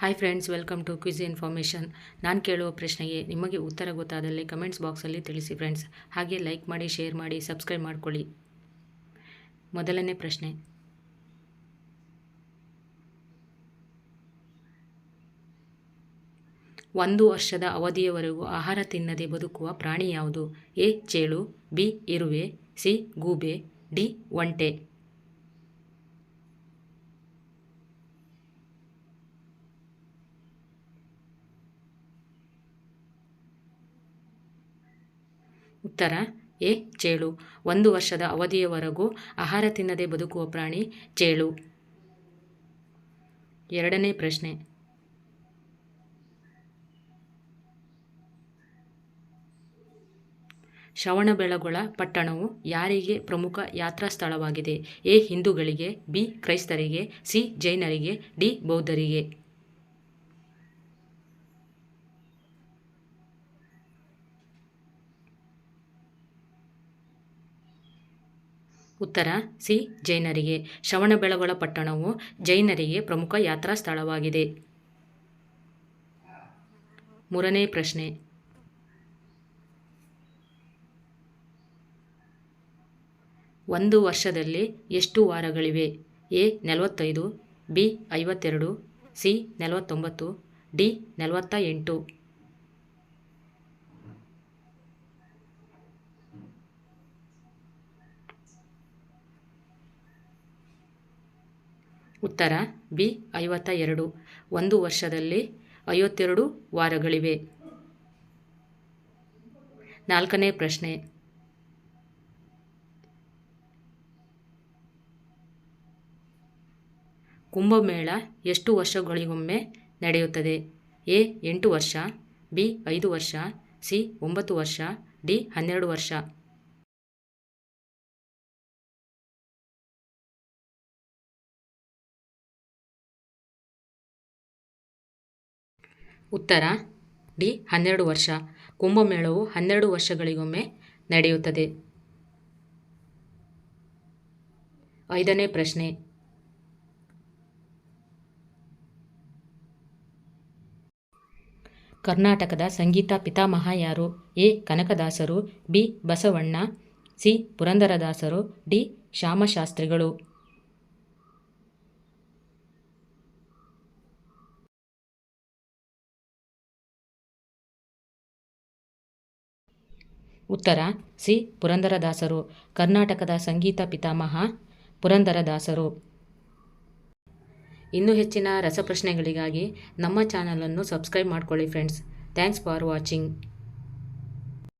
Hi friends welcome to quiz information ನಾನು ಕೇಳುವ ಪ್ರಶ್ನೆಗೆ ನಿಮಗೆ ಉತ್ತರ ಗೊತ್ತಾದಲ್ಲಿ ಕಮೆಂಟ್ಸ್ ಬಾಕ್ಸಲ್ಲಿ ತಿಳಿಸಿ ಫ್ರೆಂಡ್ಸ್ ಹಾಗೆ ಲೈಕ್ ಮಾಡಿ ಶೇರ್ ಮಾಡಿ ಸಬ್ಸ್ಕ್ರೈಬ್ ಮಾಡಿಕೊಳ್ಳಿ. ಮೊದಲನೇ ಪ್ರಶ್ನೆ. ಒಂದು ವರ್ಷದ ಅವಧಿಯವರೆಗೂ ಆಹಾರ ತಿನ್ನದೆ ಬದುಕುವ ಪ್ರಾಣಿ ಯಾವುದು? ಎ, ಚೇಳು, ಬಿ, ಇರುವೆ, ಸಿ, ಗೂಬೆ, ಡಿ, ಒಂಟೆ. ಉತ್ತರ ಎ ಚೇಳು, ಒಂದು ವರ್ಷದ ಅವಧಿಯವರೆಗೂ ಆಹಾರ ತಿನ್ನದೆ ಬದುಕುವ ಪ್ರಾಣಿ ಚೇಳು. ಎರಡನೇ ಪ್ರಶ್ನೆ. ಶ್ರವಣಬೆಳಗೊಳ ಪಟ್ಟಣವು ಯಾರಿಗೆ ಪ್ರಮುಖ ಯಾತ್ರಾ ಸ್ಥಳವಾಗಿದೆ? ಎ, ಹಿಂದೂಗಳಿಗೆ, ಬಿ, ಕ್ರೈಸ್ತರಿಗೆ, ಸಿ, ಜೈನರಿಗೆ, ಡಿ, ಬೌದ್ಧರಿಗೆ. ಉತ್ತರ, ಸಿ. ಜೈನರಿಗೆ. ಶ್ರವಣಬೆಳಗೊಳ ಪಟ್ಟಣವು ಜೈನರಿಗೆ ಪ್ರಮುಖ ಯಾತ್ರಾ ಸ್ಥಳವಾಗಿದೆ ಮೂರನೇ ಪ್ರಶ್ನೆ. ಒಂದು ವರ್ಷದಲ್ಲಿ ಎಷ್ಟು ವಾರಗಳಿವೆ? ಎ. ನಲವತ್ತೈದು, ಬಿ. ಐವತ್ತೆರಡು, ಸಿ. ನಲವತ್ತೊಂಬತ್ತು, ಡಿ. ನಲವತ್ತ ಎಂಟು. ಉತ್ತರ, ಬಿ ಐವತ್ತ ಎರಡು ಒಂದು ವರ್ಷದಲ್ಲಿ ಐವತ್ತೆರಡು ವಾರಗಳಿವೆ. ನಾಲ್ಕನೇ ಪ್ರಶ್ನೆ. ಕುಂಭಮೇಳ ಎಷ್ಟು ವರ್ಷಗಳಿಗೊಮ್ಮೆ ನಡೆಯುತ್ತದೆ? ಎ, ಎಂಟು ವರ್ಷ, ಬಿ, ಐದು ವರ್ಷ, ಸಿ, ಒಂಬತ್ತು ವರ್ಷ, ಡಿ, ಹನ್ನೆರಡು ವರ್ಷ. ಉತ್ತರ. ಡಿ. ಹನ್ನೆರಡು ವರ್ಷ. ಕುಂಭಮೇಳವು ಹನ್ನೆರಡು ವರ್ಷಗಳಿಗೊಮ್ಮೆ ನಡೆಯುತ್ತದೆ. ಐದನೇ ಪ್ರಶ್ನೆ. ಕರ್ನಾಟಕದ ಸಂಗೀತ ಪಿತಾಮಹ ಯಾರು? ಎ. ಕನಕದಾಸರು, ಬಿ. ಬಸವಣ್ಣ, ಸಿ. ಪುರಂದರದಾಸರು, ಡಿ. ಶ್ಯಾಮಶಾಸ್ತ್ರಿಗಳು. ಉತ್ತರ, ಸಿ. ಪುರಂದರದಾಸರು, ಕರ್ನಾಟಕದ ಸಂಗೀತ ಪಿತಾಮಹ, ಪುರಂದರದಾಸರು. ಇನ್ನೂ ಹೆಚ್ಚಿನ ರಸಪ್ರಶ್ನೆಗಳಿಗಾಗಿ ನಮ್ಮ ಚಾನಲನ್ನು ಸಬ್ಸ್ಕ್ರೈಬ್ ಮಾಡ್ಕೊಳ್ಳಿ ಫ್ರೆಂಡ್ಸ್ ಥ್ಯಾಂಕ್ಸ್ ಫಾರ್ ವಾಚಿಂಗ್